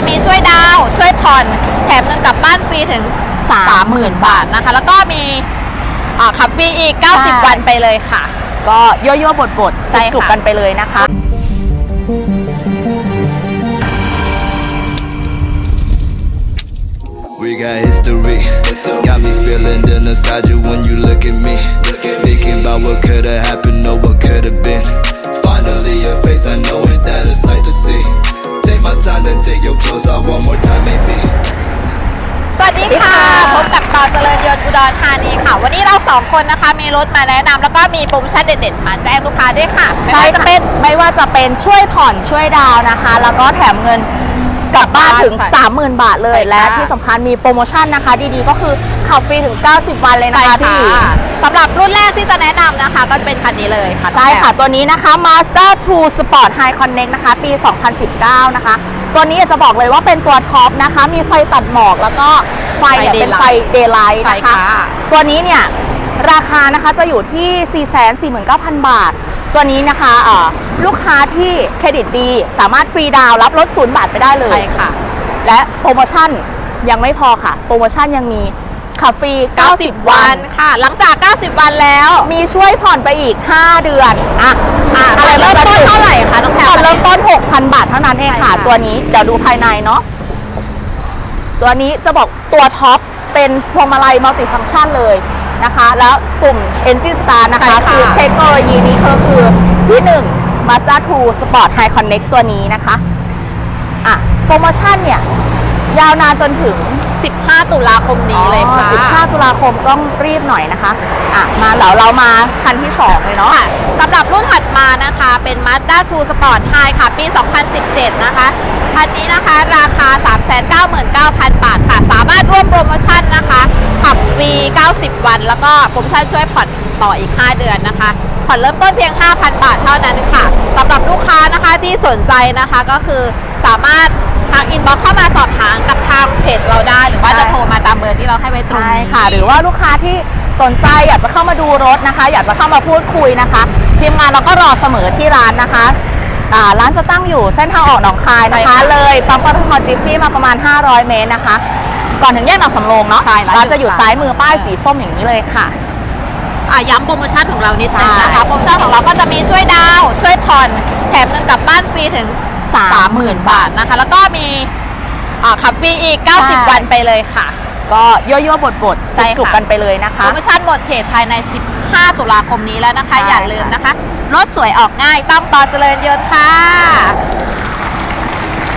จะมีช่วยดาวน์ช่วยผ่อน แถมเงินกลับบ้านฟรีถึง 30,000 บาทนะคะ แล้วก็มีอ่าขับฟรีอีกใช่90 วันไปเลยค่ะ ก็ยั่วๆบดๆใช่ค่ะจุกๆกันไปเลยนะคะ We got history. Got me feeling the nostalgia when you look at me. Thinking about what could've happened กับตอนเจริญยนต์อุดรธานีค่ะ วันนี้เราสองคนนะคะมีรถมาแนะนำแล้วก็มีโปรโมชั่นเด็ดๆ มาแจ้งลูกค้าด้วยค่ะใช่ไม่ว่าจะจะเป็เป็นน ไม่ว่าจะเป็นช่วยผ่อนช่วยดาวน์นะคะ แล้วก็แถมเงินกลับบ้านถึงค่ะ30,000 บาทเลย ใช่ค่ะและที่สำคัญมีโปรโมชั่นนะคะ ดีๆ ก็คือขับฟรีถึง 90 วันเลยนะใช่คะค่ะพี่สำหรับรุ่นแรกที่จะแนะนำนะคะ ก็จะเป็นคันนี้เลยค่ะใช่ค่ะน้องแตัวนี้นะคะ Mazda 2 Sport High Connect นะคะ ปี 2019 นะคะ ตัวนี้อยากจะบอกเลยว่าเป็นตัวท็อปนะคะ มีไฟตัดหมอกแล้วก็ ไฟเนี่ยไฟเป็นไฟ daylight daylight ใช่นะคะค่ะตัวนี้เนี่ยราคานะคะจะอยู่ที่ 449,000 บาท ตัวนี้นะคะเอ่อลูกค้าที่เครดิตดีสามารถฟรีดาวน์รับลดศูนย์บาทไปได้เลยใช่ค่ะ และโปรโมชั่นยังไม่พอค่ะ โปรโมชั่นยังมีขับฟรี 90 90วัวันนค่ะ หลังจาก 90 วันแล้ว มีช่วยผ่อนไปอีก 5 เดือน อะอะอะไรเริ่มต้นเท่าไหร่คะน้องแพรผ่อนเริ่มต้น 6,000 บาทเท่านั้นเองค่ะใช่ค่ะตัวนี้ เดี๋ยวดูภายในเนาะ ตัวนี้จะบอกตัวท็อปเป็นพวงมาลัยมัลติฟัง c t ชันเลยนะคะ แล้วปุ่ม Engine Start นะคะ คือเทคโนโลยีนี้ก็คือที่ 1 Mazda 2 Sport High Connect ตัวนี้นะคะ อะ โปรโมชั่นเนี่ย ยาวนานจนถึง 15 ตุลาคมนี้เลยค่ะอ๋อ15 ตุลาคมต้องรีบหน่อยนะคะ อะ มาแล้วเรามาคันที่ 2 เลยเนาะค่ะสำหรับรุ่นถัดมานะคะ เป็น Mazda 2 Sport High ค่ะ ปี 2017 นะคะ คันนี้นะคะราคา 399,000 บาทค่ะ สามารถร่วมโปรโมชั่นนะคะ ขับฟรี90 วัน แล้วก็โปรโมชั่นช่วยผ่อนต่ออีก 5 เดือนนะคะผ่อนเริ่มต้นเพียง 5,000 บาทเท่านั้นค่ะสำหรับลูกค้านะคะที่สนใจนะคะก็คือสามารถ ทางอินบ็อกเข้ามาสอบถามกับทางเพจเราได้ หรือว่าใช่จะโทรมาตามเบอร์ที่เราให้ไว้ตรงใช่นี้ ค่ะ หรือว่าลูกค้าที่สนใจอยากจะเข้ามาดูรถนะคะ อยากจะเข้ามาพูดคุยนะคะทีมงานเราก็รอเสมอที่ร้านนะคะอ่าร้านจะตั้งอยู่เส้นทางออกหนองคายนะใช่คะ ค่ะเลยปั๊มปตทจิฟฟี่มาประมาณ 500 เมตรนะคะ ก่อนถึงแยกหนองสำโรงเนาะใช่ร้านร้านจะอยู่อยู่ซ้ายซ้ายมือป้ายสีส้มอย่างนี้เลยค่ะ อะย้ำโปรโมชั่นของเรานิดนึงนะใช่ คะโปรโมชั่นของเราก็จะมีช่วยดาวน์ช่วยผ่อนแถมเงินกลับบ้านฟรีถึง 30,000 บาทนะคะ แล้วก็มีอ่าขับฟรีอีกใช่90 วันไปเลยค่ะ ก็ยั่วๆบดๆใช่ค่ะจุกๆกันไปเลยนะโปคะรโมชั่นหมดเขตภายใน 15 ตุลาคมนี้แล้วนะคะใช่อย่าลืมนะคะ รถสวยออกง่ายต้องต่อเจริญยนต์ค่ะ